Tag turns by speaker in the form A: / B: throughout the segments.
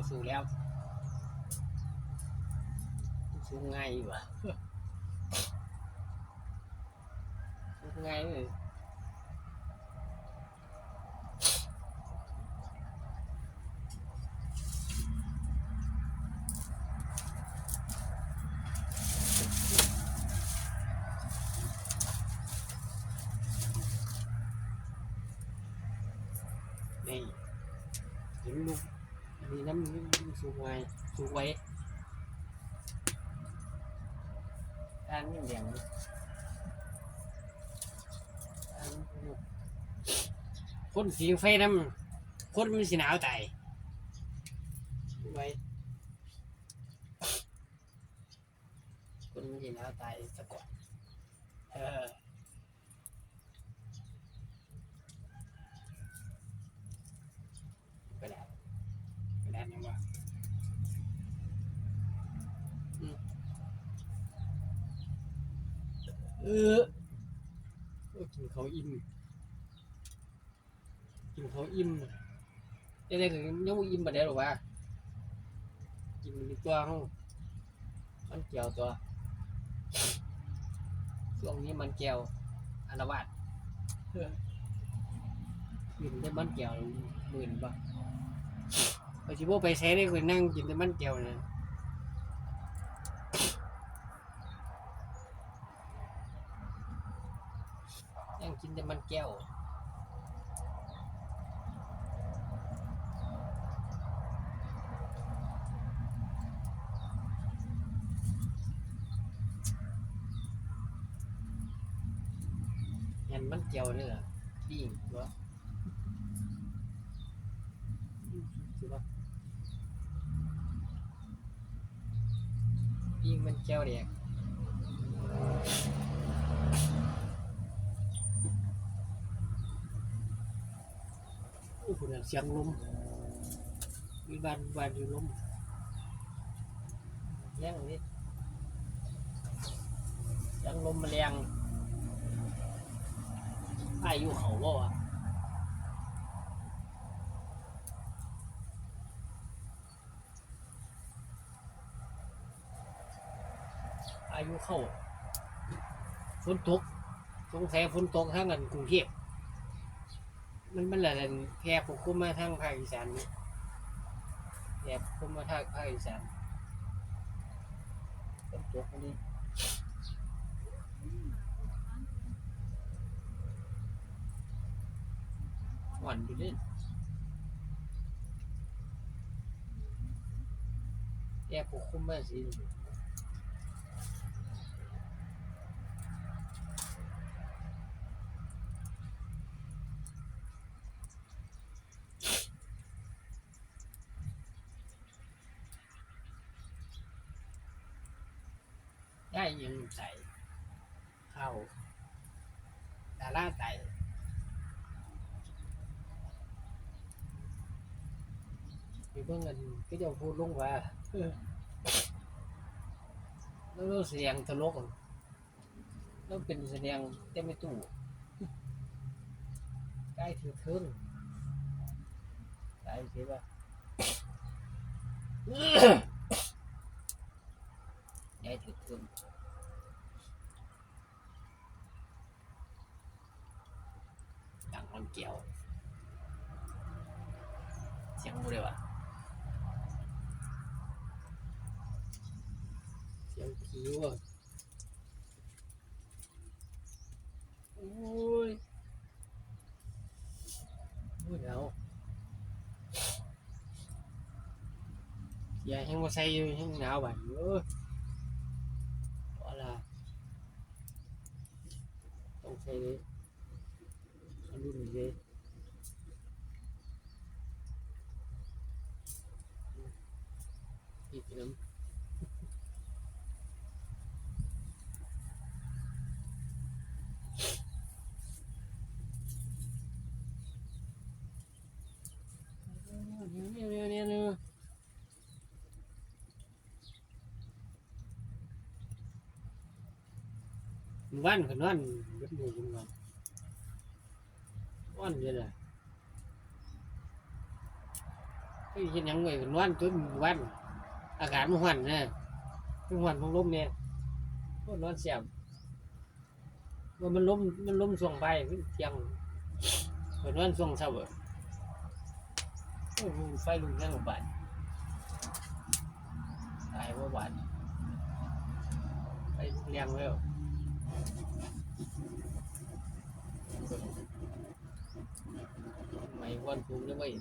A: ก็สู้แล้วสู้ง่ายอยู่ว่ะสู้ง่ายเลยนี่เห็นลูก มีน้ำมันสูงไว้สูงไว้ด้านนี้เหลี่ยงด้านคนสีไฟน้ำคนมันสีหนาวตายไว้คนมันสีหนาวตายสะก่อนเออ ไปแล้วไปแล้วยังวะอืม เออโอ้กินเขาอิ่มกินเขาอิ่มยังไงก็ยังบ่อิ่มมาไดหรอวะกินมีตัวเขามันเกี่ยวตัวช่วงนี้มันเกี่ยวอารวาสกินได้มันเกี่ยวหมื่นบ่ไปชิโบไปใช้ได้คนนั่งกินแต่มันเกียวนะ นั่งกินแต่มันแก้วยันมันเกียวนี่เหรอปิ้งหรอถือว่ายิงมันแก้วเด็ก โอ้โหเสียงลมมีบานบานอยู่ลมแย่งนี่เสียงลมแมลงพายุเขาบ่วะอายุเข้าฝนตกสงสัยฝนตกทางกันกรุงเทพ มันมันแหละแพร่ปกคลุมมาทางภาคอีสานนี่แพร่คลุมมาทางภาคอีสานฝนตกอันนี้หวันอยู่นี่แพร่ปกคลุมมาสิ ยังใส่เข้าดาราไตมีเพื่อนกันก็จะพูดลงว่าแล้วเสียงตลกแล้วเป็นเสียงเต็มไม่ตู้ใกล้ถือเทิงใกล้สิว่าใกล้ถือเทิง ดัง มันเกี่ยว เสียงกูเลยวะเสียงผีวะโอ้ยโอ้ยหนาวอย่าให้มาใส่อยู่ให้หนาวแบบเออว่าละต้องใส่เลย อันนี้มันเลยอีกน้ำ เนี่ยเนี่ยเนี่ยเนี่ยวันเบ็ดมือกันวันวันเดียวเลยเฮ้ยเห็นยังไงนวันจนวัน อากาศมันหวันนะมันหวันของลมเนี่ยโอ้นอนเสียบว่ามันล้มมันล้มส่วงไปขึ้นเที่ยงเปิดนอนส่วงเช้าเบิดโอ้ยไฟลุกแรงกว่าบาดตายว่าบาดไฟลุกแรงแล้ว ไม่วันคุมเลยเว้ย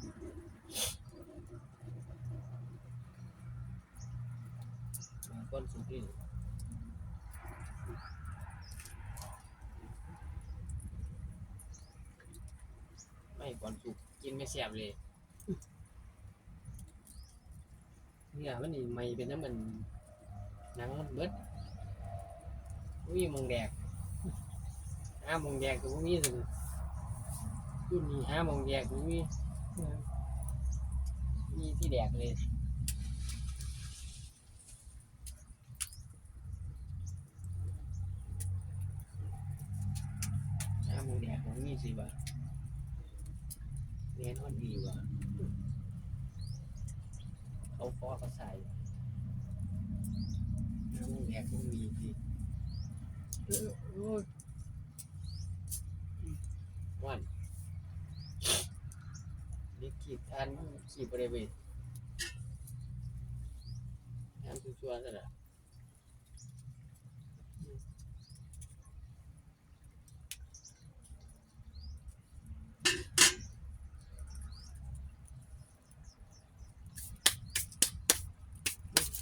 A: ก้อนสุกนี่ไม่ก้อนสุกกินไม่แซ่บเลยเนี่ยมันนี่ไม่เป็นน้ำมันหนังมันเบิดอุ้ยมองแดกห้ามองแดกตรงนี้สิ รุ่นนี้ห้ามองแดกตรงนี้มีที่แดกเลยห้าโมงแดดของนี่สิบาทเรียนทอดดีว่ะเขาฟอเขาใส่ห้าโมงแดดของมีสิเออโอ้ยวันนี่ ขีดทันขีดบริเวณทนชัวร์ๆซะละ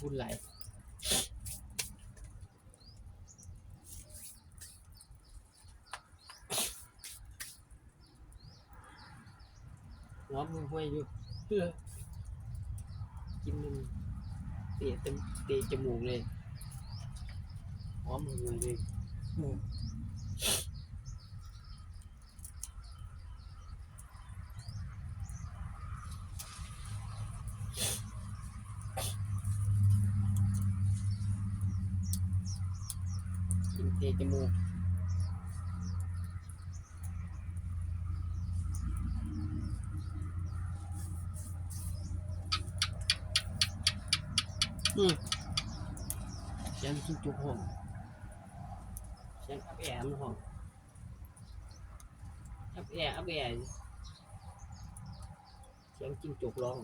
A: คุณไหล น้อมึงห้วยอยู่เพื่อกินมันเตะเต็มเตะจมูกเลยหอมมึงเลยอืมกินเตะจมูก อืมเสียงจิ้งจุกห้องเสียงอับแอมนห้องอับแออับแอเสียงจิ้งจุกร้อง